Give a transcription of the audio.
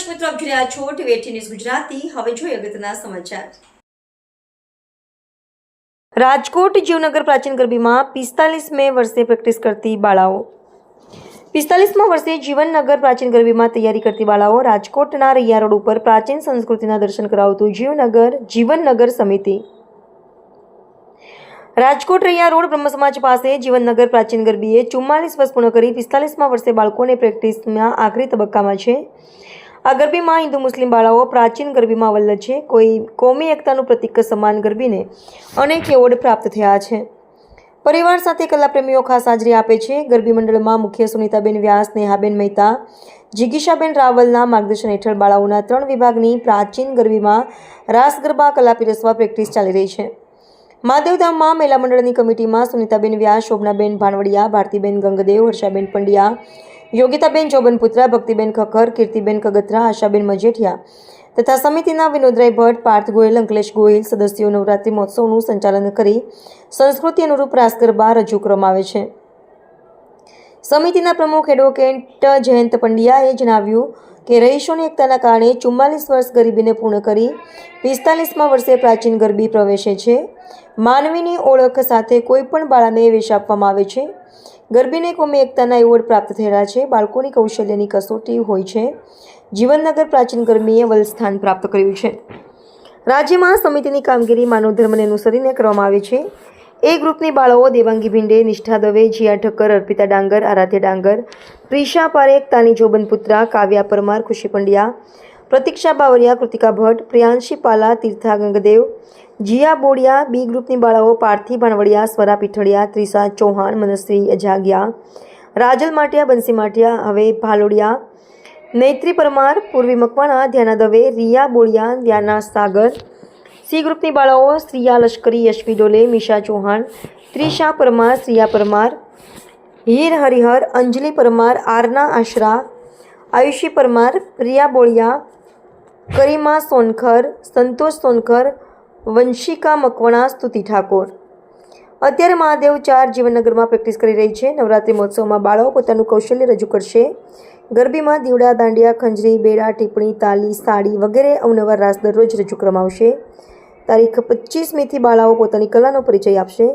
દર્શક મિત્રો આપ રહ્યા છો ટીવી ગુજરાતી. હવે જોઈએ અગત્યના સમાચાર. રાજકોટ જીવનગર પ્રાચીન ગરબીમાં પિસ્તાલીસમે વર્ષે પ્રેક્ટિસ કરતી બાળાઓ. પિસ્તાલીસમાં વર્ષે જીવનનગર પ્રાચીન ગરબીમાં તૈયારી કરતી બાળાઓ રાજકોટના રૈયા રોડ ઉપર પ્રાચીન સંસ્કૃતિના દર્શન કરાવતું જીવનગર જીવનનગર સમિતિ. રાજકોટ રૈયા રોડ બ્રહ્મ સમાજ પાસે જીવનનગર પ્રાચીન ગરબીએ ચુમ્માલીસ વર્ષ પૂર્ણ કરી પિસ્તાલીસમાં વર્ષે બાળકોને પ્રેક્ટિસના આખરી તબક્કામાં છે. આ ગરબીમાં હિન્દુ મુસ્લિમ બાળાઓ પ્રાચીન ગરબીમાં વલ્લ છે. કોઈ કોમી એકતાનું પ્રતિક સમાન ગરબીને અનેક એવોર્ડ પ્રાપ્ત થયા છે. પરિવાર સાથે કલાપ્રેમીઓ ખાસ હાજરી આપે છે. ગરબી મંડળમાં મુખ્ય સુનીતાબેન વ્યાસ, નેહાબેન મહેતા, જિગીશાબેન રાવલના માર્ગદર્શન હેઠળ બાળાઓના ત્રણ વિભાગની પ્રાચીન ગરબીમાં રાસ ગરબા કલા પીરસવા પ્રેક્ટિસ ચાલી રહી છે. મહાદેવધામમાં મહિલા મંડળની કમિટીમાં સુનીતાબેન વ્યાસ, શોભનાબેન ભાણવડિયા ભારતીબેન ગંગદેવ, હર્ષાબેન પંડ્યા યોગિતાબેન ચોબનપુત્રા, ભક્તિબેન ખખર કીર્તિબેન કગત્રા આશાબેન મજેઠિયા તથા સમિતિના વિનોદરાય ભટ્ટ, પાર્થ ગોયલ, અંકલેશ ગોયલ સદસ્યો નવરાત્રિ મહોત્સવનું સંચાલન કરી સંસ્કૃતિ અનુરૂપ રાસ ગરબા રજૂ કરવામાં આવે છે. સમિતિના પ્રમુખ એડવોકેટ જયંત પંડ્યાએ જણાવ્યું કે રહીશોની એકતાના કારણે ચુમ્માલીસ વર્ષ ગરીબીને પૂર્ણ કરી પિસ્તાલીસમાં વર્ષે પ્રાચીન ગરબી પ્રવેશે છે. માનવીની ઓળખ સાથે કોઈપણ બાળાને વેશ આપવામાં આવે છે. ગરબીને કોમી એકતાના એવોર્ડ પ્રાપ્ત થયેલા છે. બાળકોની કૌશલ્યની કસોટી હોય છે. જીવનનગર પ્રાચીન ગરબીએ વલ સ્થાન પ્રાપ્ત કર્યું છે. રાજ્યમાં સમિતિની કામગીરી માનવ ધર્મને અનુસરીને કરવામાં આવે છે. એ ગ્રુપની બાળાઓ દેવાંગી ભીંડે, નિષ્ઠા દવે, જીયા ઠક્કર, અર્પિતા ડાંગર, આરાધ્ય ડાંગર, પ્રિશા પારેખ, તાની જોબનપુત્રા, કાવ્યા પરમાર, ખુશી પંડ્યા પ્રતીક્ષા બાવરિયા, કૃતિકા ભટ્ટ, પ્રિયાંશી પાલા, તીર્થા ગંગદેવ, જીયા બોડિયા, બી ગ્રુપની બાળાઓ પાર્થિ ભાણવડિયા, સ્વરા પીઠડિયા ત્રિષા ચૌહાણ મનશ્રી અજાગિયા, રાજલ માટિયા, બંસી માટિયા, હવે ભાલોડિયા નૈત્રી પરમાર, પૂર્વી મકવાણા, ધ્યાના દવે, રિયા બોળિયા વ્યાના સાગર, સી ગ્રુપની બાળાઓ શ્રીયા લશ્કરી, યશવી ડોલે, મિશા ચૌહાણ, ત્રિષા પરમાર, શ્રીયા પરમાર, હીર હરિહર, અંજલિ પરમાર, આરના આશરા, આયુષી પરમાર, પ્રિયા બોળિયા કરીમા સોનખર સંતોષ સોનખર વંશિકા મકવણા સ્તુતિ ઠાકોર અત્યારે મહાદેવ ચાર જીવનનગરમાં પ્રેક્ટિસ કરી રહી છે. નવરાત્રિ મહોત્સવમાં બાળકો પોતાનું કૌશલ્ય રજૂ કરશે. ગરબીમાં દીવડા, દાંડિયા, ખંજરી, બેડા ટીપણી તાલી, સાડી વગેરે અવનવા રાસ દરરોજ રજૂ કરવામાં આવશે. તારીખ પચીસમીથી બાળાઓ પોતાની કલાનો પરિચય આપશે.